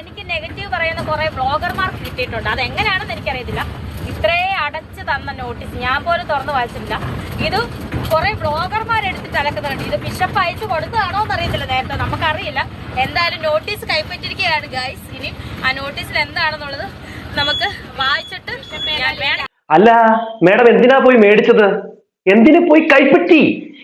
എനിക്ക് നെഗറ്റീവ് പറയുന്ന കുറെ ബ്ലോഗർമാർക്ക് കിട്ടിയിട്ടുണ്ട്. അത് എങ്ങനെയാണെന്ന് എനിക്കറിയത്തില്ല. ഇത്രേ അടച്ചു തന്ന നോട്ടീസ് ഞാൻ പോലും തുറന്ന് വായിച്ചിട്ടില്ല. ഇത് കുറെ ബ്ലോഗർമാർ എടുത്തിട്ട് അലക്കുന്നുണ്ട് ഇത് ബിഷപ്പ് അയച്ചു കൊടുത്തതാണോ എന്നറിയത്തില്ല നേരത്തെ. നമുക്കറിയില്ല. എന്തായാലും നോട്ടീസ് കൈപ്പറ്റിരിക്കുകയാണ് ഗൈസ് ഇനി ആ നോട്ടീസിൽ എന്താണെന്നുള്ളത് നമുക്ക് വായിച്ചിട്ട് അല്ല മേഡം എന്തിനാ പോയി മേടിച്ചത്? എന്തിനു പോയി കൈപ്പറ്റി?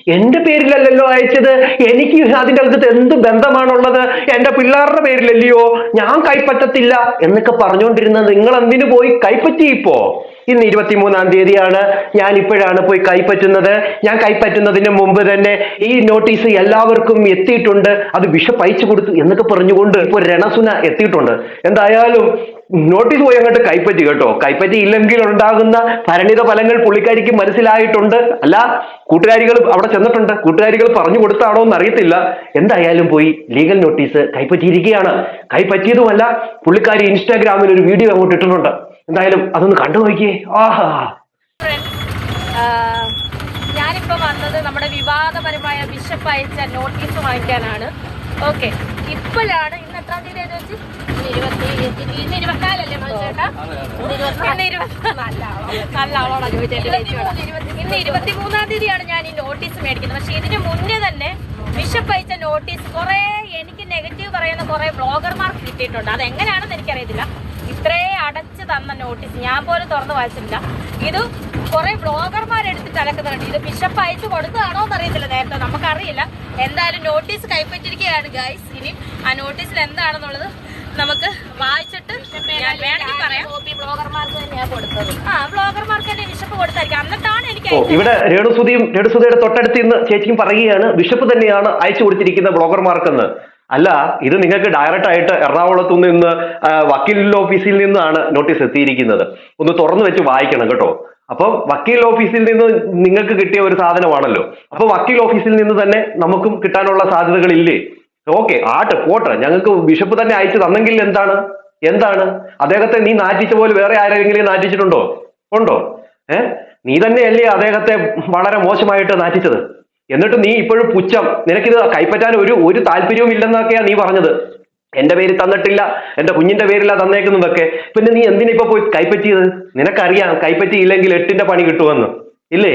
എന്റെ പേരിലല്ലല്ലോ അയച്ചത്? എനിക്ക് അതിന്റെ അകത്ത് എന്ത് ബന്ധമാണുള്ളത്? എന്റെ പിള്ളേരുടെ പേരിലല്ലയോ? ഞാൻ കൈപ്പറ്റത്തില്ല എന്നൊക്കെ പറഞ്ഞുകൊണ്ടിരുന്നത് നിങ്ങൾ എന്തിനു പോയി കൈപ്പറ്റി ഇപ്പോ? ഇന്ന് ഇരുപത്തിമൂന്നാം തീയതിയാണ്. ഞാൻ ഇപ്പോഴാണ് പോയി കൈപ്പറ്റുന്നത്. ഞാൻ കൈപ്പറ്റുന്നതിന് മുമ്പ് തന്നെ ഈ നോട്ടീസ് എല്ലാവർക്കും എത്തിയിട്ടുണ്ട്. അത് ബിഷപ്പ് അയച്ചു കൊടുത്തു എന്നൊക്കെ പറഞ്ഞുകൊണ്ട് ഇപ്പോൾ രണസുന എത്തിയിട്ടുണ്ട്. എന്തായാലും നോട്ടീസ് പോയി അങ്ങോട്ട് കൈപ്പറ്റി കേട്ടോ. കൈപ്പറ്റി ഇല്ലെങ്കിൽ ഉണ്ടാകുന്ന പരിണിത ഫലങ്ങൾ പുള്ളിക്കാരിക്ക് മനസ്സിലായിട്ടുണ്ട്. അല്ല കൂട്ടുകാരികൾ അവിടെ ചെന്നിട്ടുണ്ട്. കൂട്ടുകാരികൾ പറഞ്ഞു കൊടുത്താണോ എന്ന് അറിയത്തില്ല എന്തായാലും പോയി ലീഗൽ നോട്ടീസ് കൈപ്പറ്റിയിരിക്കുകയാണ്. കൈപ്പറ്റിയതുമല്ല പുള്ളിക്കാരി ഇൻസ്റ്റാഗ്രാമിൽ ഒരു വീഡിയോ അങ്ങോട്ട് ഇട്ടിട്ടുണ്ട്. എന്തായാലും അതൊന്ന് കണ്ടു നോക്കിയേ. ആഹാ. ഞാനിപ്പോ വന്നത് നമ്മുടെ വിവാദപരമായ ബിഷപ്പ് അയച്ച നോട്ടീസ് വാങ്ങിക്കാനാണ് ഓക്കെ ഇപ്പോഴാണ് എത്രാം ഇരുപത്തിമൂന്നാം തീയതിയാണ് ഞാൻ ഈ നോട്ടീസ് മേടിക്കുന്നത്. പക്ഷെ ഇതിന് മുന്നേ തന്നെ ബിഷപ്പ് അയച്ച നോട്ടീസ് കുറെ എനിക്ക് നെഗറ്റീവ് പറയുന്ന കുറെ ബ്ലോഗർമാർക്ക് കിട്ടിയിട്ടുണ്ട്. അത് എങ്ങനെയാണെന്ന് എനിക്കറിയത്തില്ല. ഇത്രേ അടച്ച് തന്ന നോട്ടീസ് ഞാൻ പോലും തുറന്ന് വായിച്ചിട്ടില്ല. ഇത് കുറെ ബ്ലോഗർമാർ എടുത്തിട്ട് അലക്കുന്നുണ്ട് ഇത് ബിഷപ്പ് അയച്ചു കൊടുത്തതാണോ എന്നറിയത്തില്ല നേരത്തെ. നമുക്കറിയില്ല. എന്തായാലും നോട്ടീസ് കൈപ്പറ്റിരിക്കുകയാണ് ഗൈസ് ഇനി ആ നോട്ടീസിൽ എന്താണെന്നുള്ളത് നമുക്ക് വായിച്ചിട്ട് വേണമെങ്കിൽ പറയാം. ബ്ലോഗർമാർക്ക് തന്നെയാണ് കൊടുത്തത്. ആ ബ്ലോഗർമാർക്ക് തന്നെ ബിഷപ്പ് കൊടുത്തായിരിക്കും. എന്നിട്ടാണ് എനിക്ക്. ഇവിടെ രേണുസുതിയും രേണുസുതിയുടെ തൊട്ടടുത്ത് ഇന്ന് ചേച്ചിയും പറയുകയാണ് ബിഷപ്പ് തന്നെയാണ് അയച്ചു കൊടുത്തിരിക്കുന്ന ബ്ലോഗർമാർക്കെന്ന് അല്ല ഇത് നിങ്ങൾക്ക് ഡയറക്റ്റ് ആയിട്ട് എറണാകുളത്തു നിന്ന് വക്കീലിന്റെ വക്കീൽ ഓഫീസിൽ നിന്നാണ് നോട്ടീസ് എത്തിയിരിക്കുന്നത്. ഒന്ന് തുറന്നു വെച്ച് വായിക്കണം കേട്ടോ. അപ്പം വക്കീൽ ഓഫീസിൽ നിന്ന് നിങ്ങൾക്ക് കിട്ടിയ ഒരു സാധനമാണല്ലോ. അപ്പൊ വക്കീൽ ഓഫീസിൽ നിന്ന് തന്നെ നമുക്കും കിട്ടാനുള്ള സാധ്യതകൾ ഇല്ലേ ഓക്കെ ആട്ട് പോട്ടെ. ഞങ്ങൾക്ക് ബിഷപ്പ് തന്നെ അയച്ചു തന്നെങ്കിൽ എന്താണ്? എന്താണ്? അദ്ദേഹത്തെ നീ നാറ്റിച്ച പോലെ വേറെ ആരെങ്കിലും നാറ്റിച്ചിട്ടുണ്ടോ? ഉണ്ടോ? ഏ? നീ തന്നെയല്ലേ അദ്ദേഹത്തെ വളരെ മോശമായിട്ട് നാറ്റിച്ചത്? എന്നിട്ട് നീ ഇപ്പോഴും പുച്ഛം. നിനക്കിത് കൈപ്പറ്റാൻ ഒരു ഒരു താല്പര്യവും ഇല്ലെന്നൊക്കെയാ നീ പറഞ്ഞത്. എന്റെ പേര് തന്നിട്ടില്ല എന്റെ കുഞ്ഞിന്റെ പേരില തന്നേക്കുന്നതൊക്കെ പിന്നെ നീ എന്തിനാ ഇപ്പൊ പോയി കൈപ്പറ്റിയത്? നിനക്കറിയാം കൈപ്പറ്റിയില്ലെങ്കിൽ എട്ടിന്റെ പണി കിട്ടുമെന്ന്. ഇല്ലേ?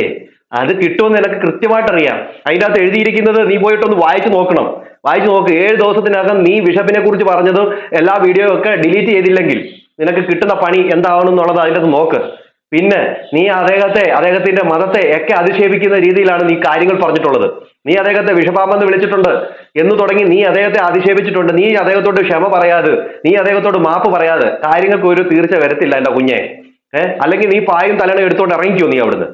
അത് കിട്ടുമെന്ന് നിനക്ക് കൃത്യമായിട്ട് അറിയാം അതിന്റെ അകത്ത് എഴുതിയിരിക്കുന്നത് നീ പോയിട്ടൊന്ന് വായിച്ചു നോക്കണം. വായിച്ചു നോക്ക്. ഏഴ് ദിവസത്തിനകം നീ ബിഷപ്പിനെ കുറിച്ച് പറഞ്ഞതും എല്ലാ വീഡിയോ ഒക്കെ ഡിലീറ്റ് ചെയ്തില്ലെങ്കിൽ നിനക്ക് കിട്ടുന്ന പണി എന്താവണം എന്നുള്ളത് അതിന്റെ അകത്ത് നോക്ക്. പിന്നെ നീ അദ്ദേഹത്തെ അദ്ദേഹത്തിന്റെ മതത്തെ ഒക്കെ അധിക്ഷേപിക്കുന്ന രീതിയിലാണ് നീ കാര്യങ്ങൾ പറഞ്ഞിട്ടുള്ളത്. നീ അദ്ദേഹത്തെ വിഷപാമെന്ന് വിളിച്ചിട്ടുണ്ട് എന്ന് തുടങ്ങി നീ അദ്ദേഹത്തെ അധിക്ഷേപിച്ചിട്ടുണ്ട്. നീ അദ്ദേഹത്തോട് ക്ഷമ പറയാതെ നീ അദ്ദേഹത്തോട് മാപ്പ് പറയാതെ കാര്യങ്ങൾക്ക് ഒരു തീർച്ച വരത്തില്ല എന്റെ കുഞ്ഞെ. ഏഹ് അല്ലെങ്കിൽ നീ പായും തലണ എടുത്തോണ്ട് ഇറങ്ങിക്കോ നീ അവിടുന്ന്.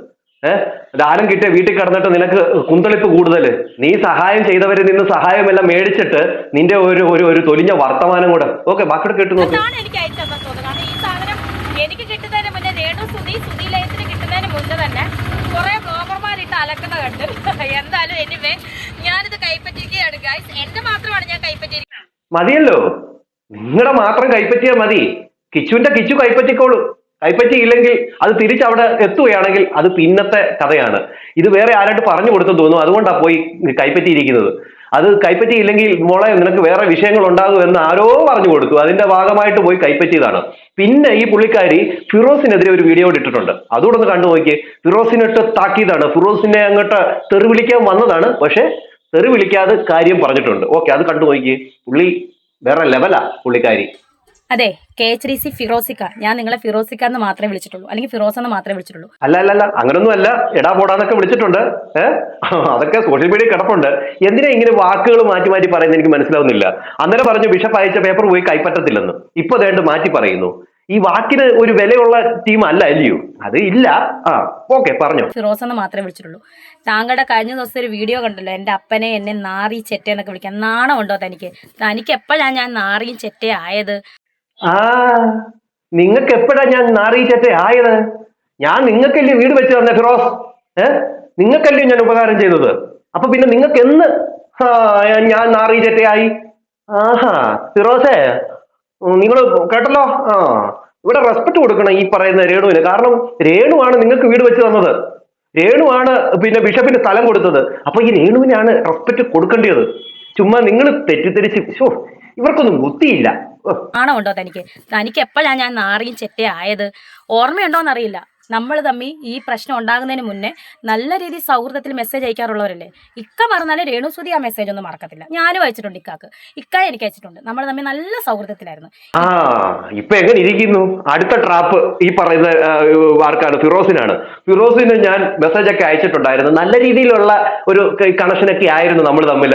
ഏഹ് ദാനം കിട്ടിയ വീട്ടിൽ കിടന്നിട്ട് നിനക്ക് കുന്തളിപ്പ് കൂടുതൽ നീ സഹായം ചെയ്തവരിൽ നിന്ന് സഹായമെല്ലാം മേടിച്ചിട്ട് നിന്റെ ഒരു ഒരു ഒരു തൊലിഞ്ഞ വർത്തമാനം കൂടെ. ഓക്കെ ബാക്കിയുടെ കേട്ടു നോക്ക്. എനിക്ക് കിട്ടുന്നതിന് ഈ സുനിലയത്തിന് കിട്ടുന്നതിന് മുന്നേ തന്നെ കുറെ ബ്ലോഗർമാരിട്ട് അലക്കുന്ന കണ്ട്. എന്തായാലും എനിവേ ഞാനിത് കൈപ്പറ്റിയിരിക്കുകയാണ് ഗൈസ് എന്റെ മാത്രമാണ് ഞാൻ കൈപ്പറ്റിയിരിക്കുന്നത്. മതിയല്ലോ. നിങ്ങളുടെ മാത്രം കൈപ്പറ്റിയാൽ മതി. കിച്ചുവിന്റെ കിച്ചു കൈപ്പറ്റിക്കോളൂ. കൈപ്പറ്റിയില്ലെങ്കിൽ അത് തിരിച്ചവിടെ എത്തുകയാണെങ്കിൽ അത് പിന്നത്തെ കഥയാണ്. ഇത് വേറെ ആരായിട്ട് പറഞ്ഞു കൊടുത്തെന്ന് തോന്നുന്നു. അതുകൊണ്ടാണ് പോയി കൈപ്പറ്റിയിരിക്കുന്നത്. അത് കൈപ്പറ്റിയില്ലെങ്കിൽ മോളെ നിനക്ക് വേറെ വിഷയങ്ങൾ ഉണ്ടാകും എന്ന് ആരോ പറഞ്ഞു കൊടുത്തു. അതിന്റെ ഭാഗമായിട്ട് പോയി കൈപ്പറ്റിയതാണ്. പിന്നെ ഈ പുള്ളിക്കാരി ഫിറോസിനെതിരെ ഒരു വീഡിയോ ഇട്ടിട്ടുണ്ട്. അതുകൂടെ ഒന്ന് കണ്ടു നോക്കിയേ. ഫിറോസിനിട്ട് താക്കിയതാണ്. ഫിറോസിനെ അങ്ങോട്ട് തെറി വിളിക്കാൻ വന്നതാണ്. പക്ഷെ തെറി വിളിക്കാതെ കാര്യം പറഞ്ഞിട്ടുണ്ട്. ഓക്കെ അത് കണ്ടു നോക്കിയേ. പുള്ളി വേറെ ലെവലാ പുള്ളിക്കാരി. അതെ കെ എച്ച് ഡി സി ഫിറോസിക്ക. ഞാൻ നിങ്ങളെ ഫിറോസിക്ക എന്ന് മാത്രമേ വിളിച്ചിട്ടുള്ളൂ. അല്ലെങ്കിൽ ഫിറോസ് എന്ന് മാത്രമേ വിളിച്ചിട്ടുള്ളൂ. അല്ല അല്ല അല്ല അങ്ങനൊന്നും അല്ല എടാ പോടാന്നൊക്കെ വിളിച്ചിട്ടുണ്ട്. അതൊക്കെ സോഷ്യൽ മീഡിയ കിടപ്പുണ്ട്. എന്തിനാ ഇങ്ങനെ വാക്കുകൾ മാറ്റി മാറ്റി പറയുന്നത് എനിക്ക് മനസ്സിലാവുന്നില്ല. അന്നേരം പറഞ്ഞു ബിഷപ്പ് അയച്ച പേപ്പർ പോയി കൈപ്പറ്റത്തില്ലെന്ന്. ഇപ്പൊ ദേണ്ട് മാറ്റി പറയുന്നു. ഈ വാക്കിന് ഒരു വിലയുള്ള ടീം അല്ല അല്ലയോ? അത് ഇല്ല. ആ ഓക്കെ പറഞ്ഞു. ഫിറോസ് എന്ന് മാത്രമേ വിളിച്ചിട്ടുള്ളൂ. താങ്കളുടെ കഴിഞ്ഞ ദിവസം ഒരു വീഡിയോ കണ്ടല്ലോ. എന്റെ അപ്പനെ എന്നെ നാറി ചെറ്റ എന്നൊക്കെ വിളിക്കാൻ നാണമുണ്ടോ തനിക്ക്? തനിക്ക് എപ്പോഴാണ് ഞാൻ നാറിയും ചെറ്റ ആയത്? ആ നിങ്ങൾക്ക് എപ്പോഴാ ഞാൻ നാറിയിച്ചറ്റെ ആയത്? ഞാൻ നിങ്ങൾക്കല്ലേ വീട് വെച്ച് തന്നെ ഫിറോസ്? ഏ? നിങ്ങൾക്കല്ലേ ഞാൻ ഉപകാരം ചെയ്തത്? അപ്പൊ പിന്നെ നിങ്ങൾക്ക് എന്ന്? ഞാൻ ഞാൻ നാറിയിച്ചറ്റയായി ആഹാ ഫിറോസേ നിങ്ങൾ കേട്ടല്ലോ? ആ ഇവിടെ റെസ്പെക്ട് കൊടുക്കണം ഈ പറയുന്ന രേണുവിന്. കാരണം രേണുവാണ് നിങ്ങൾക്ക് വീട് വെച്ച് തന്നത്. രേണുവാണ് പിന്നെ ബിഷപ്പിന് സ്ഥലം കൊടുത്തത്. അപ്പൊ ഈ രേണുവിനാണ് റെസ്പെക്ട് കൊടുക്കേണ്ടത് ചുമ്മാ നിങ്ങൾ തെറ്റിദ്ധരിച്ച് ഇവർക്കൊന്നും ബുദ്ധിയില്ല. ആണോ ഉണ്ടോ തനിക്ക്? തനിക്ക് എപ്പോഴാണ് ഞാൻ നാറിയും ചെറ്റയായത് ഓർമ്മയുണ്ടോന്നറിയില്ല. നമ്മൾ തമ്മിൽ ഈ പ്രശ്നം ഉണ്ടാകുന്നതിന് മുന്നേ നല്ല രീതിയിൽ സൗഹൃദത്തിൽ മെസ്സേജ് അയക്കാറുള്ളവരല്ലേ? ഇക്ക മറന്നാലും രേണുസുതി ആ മെസ്സേജ് ഒന്നും മറക്കത്തില്ല. ഞാനും അയച്ചിട്ടുണ്ട് ഇക്കാക്ക്. ഇക്ക എനിക്ക് അയച്ചിട്ടുണ്ട്. നമ്മൾ തമ്മിൽ നല്ല സൗഹൃദത്തിലായിരുന്നു. ആ ഇപ്പൊ എങ്ങനെ ഇരിക്കുന്നു? അടുത്ത ട്രാപ്പ് ഈ പറയുന്ന ആർക്കാണ്? ഫിറോസിനാണ്. ഫിറോസിന് ഞാൻ മെസ്സേജ് ഒക്കെ അയച്ചിട്ടുണ്ടായിരുന്നു. നല്ല രീതിയിലുള്ള ഒരു കണക്ഷൻ ഒക്കെ ആയിരുന്നു നമ്മൾ തമ്മിൽ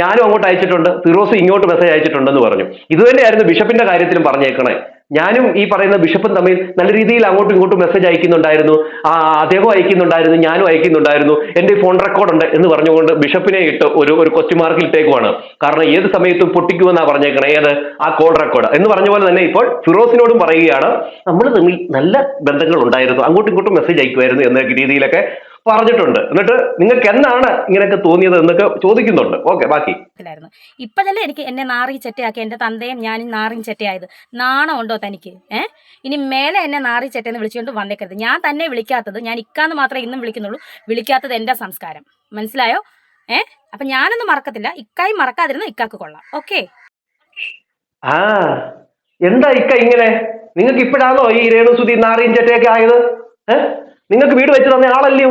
ഞാനും അങ്ങോട്ട് അയച്ചിട്ടുണ്ട്. ഫിറോസ് ഇങ്ങോട്ട് മെസ്സേജ് അയച്ചിട്ടുണ്ടെന്ന് പറഞ്ഞു. ഇത് തന്നെയായിരുന്നു ബിഷപ്പിന്റെ കാര്യത്തിലും പറഞ്ഞേക്കണേ. ഞാനും ഈ പറയുന്ന ബിഷപ്പും തമ്മിൽ നല്ല രീതിയിൽ അങ്ങോട്ടും ഇങ്ങോട്ടും മെസ്സേജ് അയക്കുന്നുണ്ടായിരുന്നു. ആ അദ്ദേഹം അയക്കുന്നുണ്ടായിരുന്നു ഞാനും അയക്കുന്നുണ്ടായിരുന്നു. എന്റെ ഫോൺ റെക്കോർഡ് ഉണ്ട് എന്ന് പറഞ്ഞുകൊണ്ട് ബിഷപ്പിനെ ഇട്ട് ഒരു ഒരു ക്വസ്റ്റ്യൻ മാർക്കിൽ ഇട്ടേക്കുവാണ്. കാരണം ഏത് സമയത്തും പൊട്ടിക്കുമെന്നാണ് പറഞ്ഞേക്കണേ. ഏത്? ആ കോൾ റെക്കോർഡ് എന്ന് പറഞ്ഞ പോലെ തന്നെ ഇപ്പോൾ ഫിറോസിനോടും പറയുകയാണ്. നമ്മൾ തമ്മിൽ നല്ല ബന്ധങ്ങൾ ഉണ്ടായിരുന്നു അങ്ങോട്ടും ഇങ്ങോട്ടും മെസ്സേജ് അയക്കുമായിരുന്നു എന്ന രീതിയിലൊക്കെ പറഞ്ഞിട്ടുണ്ട്. എന്നിട്ട് നിങ്ങൾക്ക് എന്നാണ് ഇങ്ങനെയൊക്കെ തോന്നിയത് എന്നൊക്കെ ചോദിക്കുന്നുണ്ട്. ഓക്കെ ബാക്കി. ഇപ്പോഴല്ലേ എനിക്ക് എന്നെ നാറി ചെറ്റയാക്കി എന്റെ തന്തയും ഞാനും നാറിയും ചെറ്റയായത്. നാണം ഉണ്ടോ തനിക്ക്? ഏഹ് ഇനി മേലെ എന്നെ നാറി ചെറ്റയെന്ന് വിളിച്ചുകൊണ്ട് വന്നേക്കരുത്. ഞാൻ തന്നെ വിളിക്കാത്തത് ഞാൻ ഇക്കാന്ന് മാത്രമേ ഇന്നും വിളിക്കുന്നുള്ളൂ. വിളിക്കാത്തത് എന്റെ സംസ്കാരം. മനസ്സിലായോ? ഏഹ് അപ്പൊ ഞാനൊന്നും മറക്കത്തില്ല. ഇക്കായി മറക്കാതിരുന്ന ഇക്കാക്ക് കൊള്ളാം. ഓക്കെ? ആ എന്താ ഇക്ക ഇങ്ങനെ? നിങ്ങൾക്ക് ഇപ്പോഴാണോ ഈ രേണുസുതി നാറിയും ചെറ്റയൊക്കെ ആയത്? ഏഹ് നിങ്ങൾക്ക് വീട് വെച്ച് തന്ന ആളല്ലയോ?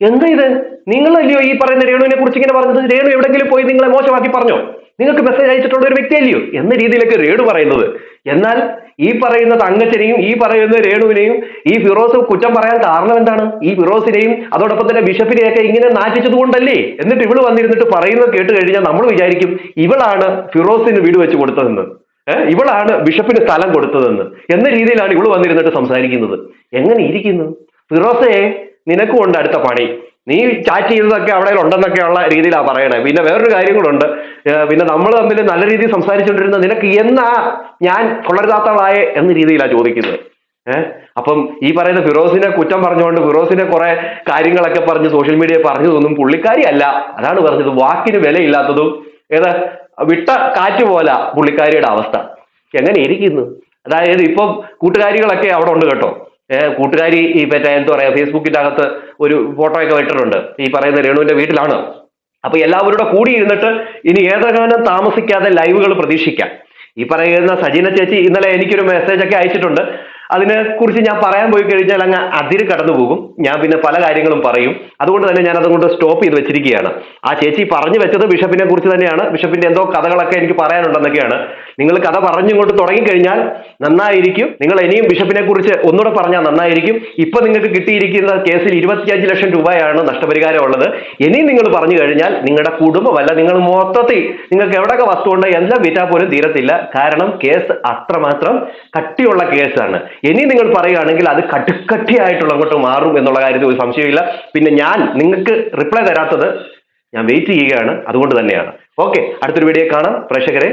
എന്താ ഇത്? നിങ്ങളല്ലയോ ഈ പറയുന്ന രേണുവിനെ കുറിച്ച് ഇങ്ങനെ പറഞ്ഞത്? രേണു എവിടെങ്കിലും പോയി നിങ്ങളെ മോശമാക്കി പറഞ്ഞോ? നിങ്ങൾക്ക് മെസ്സേജ് അയച്ചിട്ടുള്ള ഒരു വ്യക്തിയല്ലയോ? എന്ന രീതിയിലൊക്കെ രേണു പറയുന്നത്. എന്നാൽ ഈ പറയുന്ന തങ്കച്ചനെയും ഈ പറയുന്ന രേണുവിനെയും ഈ ഫിറോസ് കുറ്റം പറയാൻ കാരണം എന്താണ്? ഈ ഫിറോസിനെയും അതോടൊപ്പം തന്നെ ബിഷപ്പിനെയൊക്കെ ഇങ്ങനെ നാറ്റിച്ചത് കൊണ്ടല്ലേ? എന്നിട്ട് ഇവൾ വന്നിരുന്നിട്ട് പറയുന്നത് കേട്ട് കഴിഞ്ഞാൽ നമ്മൾ വിചാരിക്കും ഇവളാണ് ഫിറോസിന് വീട് വെച്ച് കൊടുത്തതെന്ന്. ഇവളാണ് ബിഷപ്പിന് സ്ഥലം കൊടുത്തതെന്ന്. എന്ന രീതിയിലാണ് ഇവൾ വന്നിരുന്നിട്ട് സംസാരിക്കുന്നത്. എങ്ങനെ ഇരിക്കുന്നു? ഫിറോസേ നിനക്കും ഉണ്ട് അടുത്ത പണി. നീ ചാറ്റ് ചെയ്തതൊക്കെ അവിടെ ഉണ്ടെന്നൊക്കെയുള്ള രീതിയിലാണ് പറയണേ. പിന്നെ വേറൊരു കാര്യം കൂടെ പിന്നെ നമ്മൾ തമ്മിൽ നല്ല രീതിയിൽ സംസാരിച്ചുകൊണ്ടിരുന്ന നിനക്ക് എന്നാ ഞാൻ കൊള്ളരുതാത്തവളായ എന്ന രീതിയിലാണ് ചോദിക്കുന്നത്. ഏഹ് അപ്പം ഈ പറയുന്ന ഫിറോസിനെ കുറ്റം പറഞ്ഞുകൊണ്ട് ഫിറോസിനെ കുറെ കാര്യങ്ങളൊക്കെ പറഞ്ഞ് സോഷ്യൽ മീഡിയ പറഞ്ഞതൊന്നും പുള്ളിക്കാരി അല്ല അതാണ് പറഞ്ഞത്. വാക്കിന് വിലയില്ലാത്തതും ഏത് വിട്ട കാറ്റ് പോല പുള്ളിക്കാരിയുടെ അവസ്ഥ. എങ്ങനെ ഇരിക്കുന്നു? അതായത് ഇപ്പം കൂട്ടുകാരികളൊക്കെ അവിടെ ഉണ്ട് കേട്ടോ. കൂട്ടുകാരി ഈ മറ്റേ എന്താ പറയാ ഫേസ്ബുക്കിന്റെ അകത്ത് ഒരു ഫോട്ടോ ഒക്കെ ഇട്ടിട്ടുണ്ട് ഈ പറയുന്ന രേണുവിന്റെ വീട്ടിലാണ്. അപ്പൊ എല്ലാവരുടെ കൂടി ഇരുന്നിട്ട് ഇനി ഏതെങ്കിലും താമസിക്കാതെ ലൈവുകൾ പ്രതീക്ഷിക്കാം. ഈ പറയുന്ന സജീന ചേച്ചി ഇന്നലെ എനിക്കൊരു മെസ്സേജ് ഒക്കെ അയച്ചിട്ടുണ്ട്. അതിനെ കുറിച്ച് ഞാൻ പറയാൻ പോയി കഴിഞ്ഞാൽ അങ്ങ് അതിര് കടന്നു പോകും. ഞാൻ പിന്നെ പല കാര്യങ്ങളും പറയും. അതുകൊണ്ട് തന്നെ ഞാൻ അതുകൊണ്ട് സ്റ്റോപ്പ് ചെയ്ത് വെച്ചിരിക്കുകയാണ്. ആ ചേച്ചി പറഞ്ഞു വെച്ചത് ബിഷപ്പിനെ കുറിച്ച് തന്നെയാണ്. ബിഷപ്പിന്റെ എന്തോ കഥകളൊക്കെ എനിക്ക് പറയാനുണ്ടെന്നൊക്കെയാണ്. നിങ്ങൾ കഥ പറഞ്ഞിങ്ങോട്ട് തുടങ്ങിക്കഴിഞ്ഞാൽ നന്നായിരിക്കും. നിങ്ങൾ ഇനിയും ബിഷപ്പിനെ കുറിച്ച് ഒന്നുകൂടെ പറഞ്ഞാൽ നന്നായിരിക്കും. ഇപ്പൊ നിങ്ങൾക്ക് കിട്ടിയിരിക്കുന്ന കേസിൽ ഇരുപത്തിയഞ്ച് ലക്ഷം രൂപയാണ് നഷ്ടപരിഹാരം ഉള്ളത്. ഇനിയും നിങ്ങൾ പറഞ്ഞു കഴിഞ്ഞാൽ നിങ്ങളുടെ കുടുംബമല്ല നിങ്ങൾ മൊത്തത്തിൽ നിങ്ങൾക്ക് എവിടെയൊക്കെ വസ്തു ഉണ്ട് എല്ലാം വിറ്റാൽ പോലും തീരത്തില്ല. കാരണം കേസ് അത്രമാത്രം കട്ടിയുള്ള കേസാണ്. ഇനി നിങ്ങൾ പറയുകയാണെങ്കിൽ അത് കടുക്കട്ടിയായിട്ടുള്ള അങ്ങോട്ട് മാറും എന്നുള്ള കാര്യത്തിൽ ഒരു സംശയമില്ല പിന്നെ ഞാൻ നിങ്ങൾക്ക് റിപ്ലൈ തരാത്തത് ഞാൻ വെയിറ്റ് ചെയ്യുകയാണ്. അതുകൊണ്ട് തന്നെയാണ്. ഓക്കെ അടുത്തൊരു വീഡിയോ കാണാം. പ്രേക്ഷകരെ